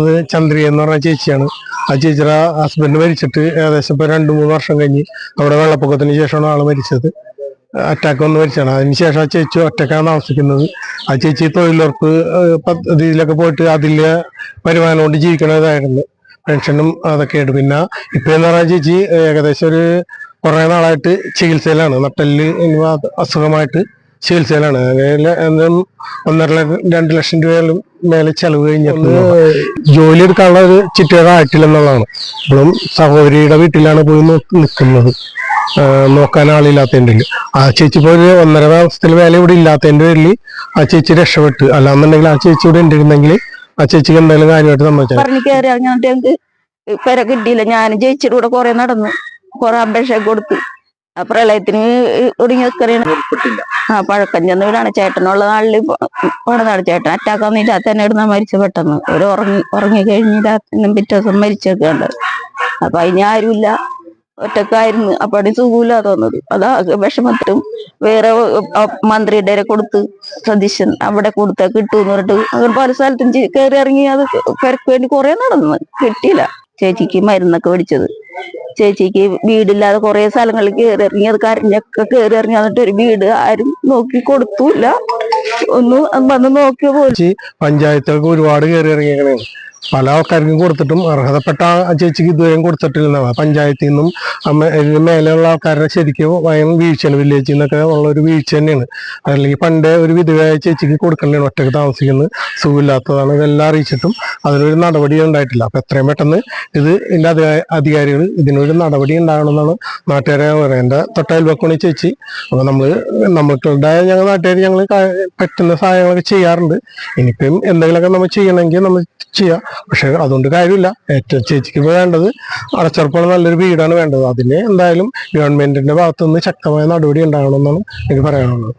അത് ചന്ദ്രി എന്ന് പറഞ്ഞ ചേച്ചിയാണ്. ആ ചേച്ചിയുടെ ഹസ്ബൻഡ് മരിച്ചിട്ട് ഏകദേശം ഇപ്പൊ രണ്ടു മൂന്ന് വർഷം കഴിഞ്ഞ് അവിടെ വെള്ളപ്പൊക്കത്തിന് ശേഷമാണ് ആൾ മരിച്ചത്. അറ്റാക്ക് വന്ന് മരിച്ചാണ് അതിനുശേഷം ആ ചേച്ചി ഒറ്റക്കാണ് താമസിക്കുന്നത്. ആ ചേച്ചി തൊഴിലുറപ്പ് ഇതിലൊക്കെ പോയിട്ട് അതിലെ വരുമാനം കൊണ്ട് ജീവിക്കണതായിരുന്നു. പെൻഷനും അതൊക്കെ ആയിട്ട് പിന്നെ ഇപ്പൊ എന്ന് പറഞ്ഞാൽ ചേച്ചി ഏകദേശം ഒരു കുറെ നാളായിട്ട് ചികിത്സയിലാണ്. നട്ടൽ അസുഖമായിട്ട് ചികിത്സയിലാണ്. ഒന്നര രണ്ടു ലക്ഷം രൂപയിലും മേലെ ചെലവ് കഴിഞ്ഞ ജോലി എടുക്കാനുള്ള ഒരു ചിട്ടയായിട്ടില്ല എന്നുള്ളതാണ് ഇപ്പോഴും സഹോദരിയുടെ വീട്ടിലാണ് പോയി നിൽക്കുന്നത് നോക്കാൻ ആളില്ലാത്തതിന്റെ പേരിൽ. ആ ചേച്ചി ഇപ്പോൾ ഒരു ഒന്നര മാസത്തിൽ വേല ഇവിടെ ഇല്ലാത്തതിന്റെ പേരിൽ ആ ചേച്ചി രക്ഷപ്പെട്ട്. അല്ലാന്നുണ്ടെങ്കിൽ ആ ചേച്ചി ഇവിടെ ഉണ്ടായിരുന്നെങ്കിൽ ആ ചേച്ചിക്ക് എന്തെങ്കിലും കാര്യമായിട്ട് സംഭവിച്ചാൽ പറഞ്ഞു കയറി പെര കിട്ടിയില്ല. ഞാൻ ജയിച്ചിട്ട് കൂടെ കുറെ നടന്നു. കുറെ അപേക്ഷ കൊടുത്തു. ആ പ്രളയത്തിന് ഒടുങ്ങി വെക്കറിയാണ് ആ പഴക്കം ചെന്ന് വീടാണ്. ചേട്ടനുള്ള നാളിൽ പോണതാണ് ചേട്ടൻ. അറ്റാക്ക് വന്നില്ല തന്നെ ഇടുന്ന മരിച്ചു പെട്ടെന്ന്. ഒരു ഉറങ്ങി ഉറങ്ങി കഴിഞ്ഞില്ല പിറ്റേ ദിവസം മരിച്ചൊക്കെയുണ്ട്. അപ്പൊ അതിന് ആരുമില്ല. ഒറ്റക്കായിരുന്നു. അപ്പടി സുഖമില്ലാതെ വന്നത്. അതാ വിഷമത്തിലും വേറെ മന്ത്രിയുടെ കൊടുത്ത് സതീശൻ അവിടെ കൊടുത്ത കിട്ടൂന്ന് പറഞ്ഞിട്ട് അങ്ങനെ പല സ്ഥലത്തും കയറി ഇറങ്ങി അത് പെരക്ക് വേണ്ടി കുറെ നടന്നു. കിട്ടിയില്ല. ചേച്ചിക്ക് മരുന്നൊക്കെ മേടിച്ചത്. ചേച്ചിക്ക് വീടില്ലാതെ കുറെ സ്ഥലങ്ങളിൽ കയറി ഇറങ്ങി അത് കരഞ്ഞൊക്കെ കയറി ഇറങ്ങി എന്നിട്ട് ഒരു വീട് ആരും നോക്കി കൊടുത്തൂല്ല. ഒന്ന് വന്ന് നോക്കിയ പോലും. പഞ്ചായത്തൊക്കെ ഒരുപാട് കയറി ഇറങ്ങിയേക്കണേ. പല ആൾക്കാർക്കും കൊടുത്തിട്ടും അർഹതപ്പെട്ട ആ ചേച്ചിക്ക് ഇതുവരെയും കൊടുത്തിട്ടില്ല പഞ്ചായത്തിൽ നിന്നും ഇതിന് മേലെയുള്ള ആൾക്കാരുടെ ശരിക്കും ഭയം വീഴ്ചയാണ് വില്ലേജിൽ നിന്നൊക്കെ ഉള്ള ഒരു വീഴ്ച തന്നെയാണ്. അല്ലെങ്കിൽ പണ്ടേ ഒരു വിധവയായ ചേച്ചിക്ക് കൊടുക്കേണ്ടതാണ് ഒറ്റയ്ക്ക് താമസിക്കുന്നത്. സുഖമില്ലാത്തതാണ് ഇതെല്ലാം അറിയിച്ചിട്ടും അതിനൊരു നടപടി ഉണ്ടായിട്ടില്ല. അപ്പം എത്രയും പെട്ടെന്ന് ഇത് ഇതിന്റെ അധികാ- അധികാരികൾ ഇതിനൊരു നടപടി ഉണ്ടാകണമെന്നാണ് നാട്ടുകാരെ പറയുന്നത്. എന്റെ തൊട്ടയൽവക്കണി ചേച്ചി. അപ്പോൾ നമ്മൾ നമ്മൾക്കുണ്ടായ ഞങ്ങൾ നാട്ടുകാർ ഞങ്ങൾ പറ്റുന്ന സഹായങ്ങളൊക്കെ ചെയ്യാറുണ്ട്. ഇനിയിപ്പം എന്തെങ്കിലുമൊക്കെ നമ്മൾ ചെയ്യണമെങ്കിൽ നമ്മൾ ചെയ്യാം. പക്ഷെ അതുകൊണ്ട് കാര്യമില്ല. ഏറ്റവും ചേച്ചിക്ക് വേണ്ടത് അടച്ചുറപ്പുള്ള നല്ലൊരു വീടാണ് വേണ്ടത്. അതിന് എന്തായാലും ഗവൺമെന്റിന്റെ ഭാഗത്തുനിന്ന് ശക്തമായ നടപടി ഉണ്ടാകണമെന്നാണ് എനിക്ക് പറയാനുള്ളത്.